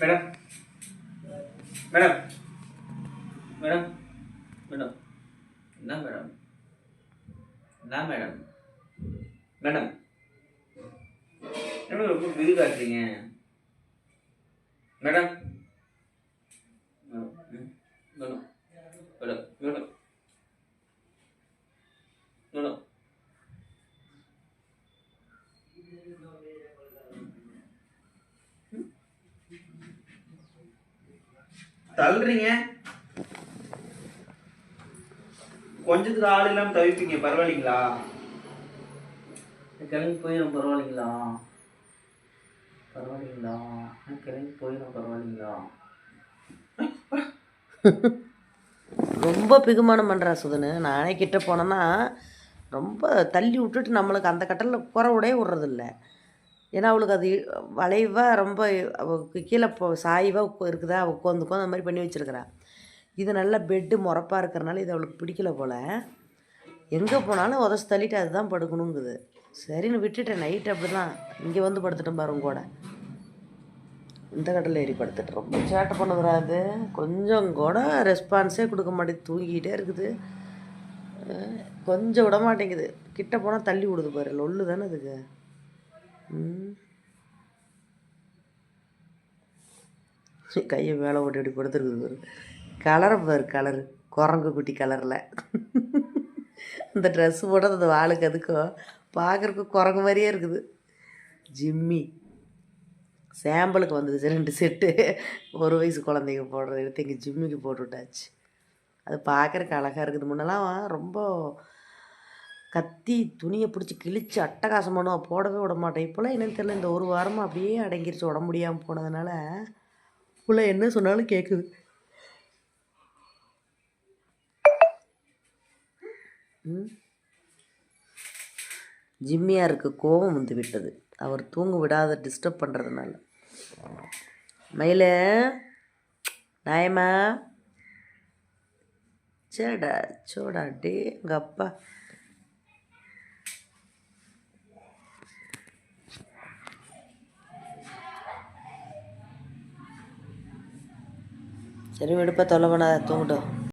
Madam. Madam. Madam. Madam. என்ன madam? என்ன madam? Madam. என்ன ரொம்ப பிரி காட்டுறீங்க madam madam. Madam madam madam தள்ளுறீங்க. கொஞ்சத்துக்கு ஆள் இல்லாம தவிப்பீங்க பரவாயில்லைங்களா? கிளம்பி போயிடும் பரவாயில்லைங்களா? பரவாயில்லைங்களா? கிளம்பி போயிடும் பரவாயில்லைங்களா? ரொம்ப பிகுமானம் பண்ணுறா சுதனு. நானே கிட்ட போனேன்னா ரொம்ப தள்ளி விட்டுட்டு நம்மளுக்கு அந்த கட்டலில் குறவுடே விட்றதில்ல. ஏன்னா அவளுக்கு அது வளைவாக ரொம்ப அவளுக்கு கீழே போ சாய்வாக இருக்குதா? அவள் உட்காந்து உட்காந்து அந்த மாதிரி பண்ணி வச்சிருக்கிறா. இது நல்லா பெட்டு முறப்பாக இருக்கிறனால இது அவளுக்கு பிடிக்கல போல். எங்கே போனாலும் உதச்சு தள்ளிட்டு அதுதான் படுக்கணுங்குது. சரின்னு விட்டுட்டேன். நைட் அப்படி தான் இங்கே வந்து படுத்துட்டேன் பாரு கூட. இந்த கடலில் ஏறி படுத்துட்டு ரொம்ப சேட்டை பண்ணுதுடா அது கொஞ்சம் கூட ரெஸ்பான்ஸே கொடுக்க மாட்டேங்குது. தூங்கிக்கிட்டே இருக்குது. கொஞ்சம் விட மாட்டேங்குது கிட்ட போனால் தள்ளி விடுது பாரு. லொல்லு தானே அதுக்கு? கையை மேலே ஓட்டி இப்படி கொடுத்துருக்குது ஒரு கலரை பாரு கலரு. குரங்கு குட்டி கலரில். இந்த ட்ரெஸ் போட்டது அந்த வாளுக்கு அதுக்கும் பார்க்குறக்கு குரங்கு மாதிரியே இருக்குது. ஜிம்மி. சாம்பிளுக்கு வந்தது ரெண்டு செட்டு ஒரு வயசு குழந்தைங்க போடுறது எடுத்து இங்கே ஜிம்மிக்கு போட்டு விட்டாச்சு. அது பார்க்குறக்கு அழகாக இருக்குது. முன்னெல்லாம் ரொம்ப கத்தி துணியை பிடிச்சி கிழிச்சு அட்டகாசம் பண்ணுவோம் போடவே விட மாட்டேன். இப்போலாம் என்னன்னு தெரியல இந்த ஒரு வாரமாக அப்படியே அடங்கிருச்சு உட முடியாமல் போனதுனால. புள்ள என்ன சொன்னாலும் கேட்குது ஜிம்மியாருக்கு கோபம் வந்து விட்டது. அவர் தூங்க விடாத டிஸ்டர்ப் பண்ணுறதுனால மயில நாயமா சேடா சோடா டே எங்கள் அப்பா சரி விடுப்பா தொலை பண்ணாத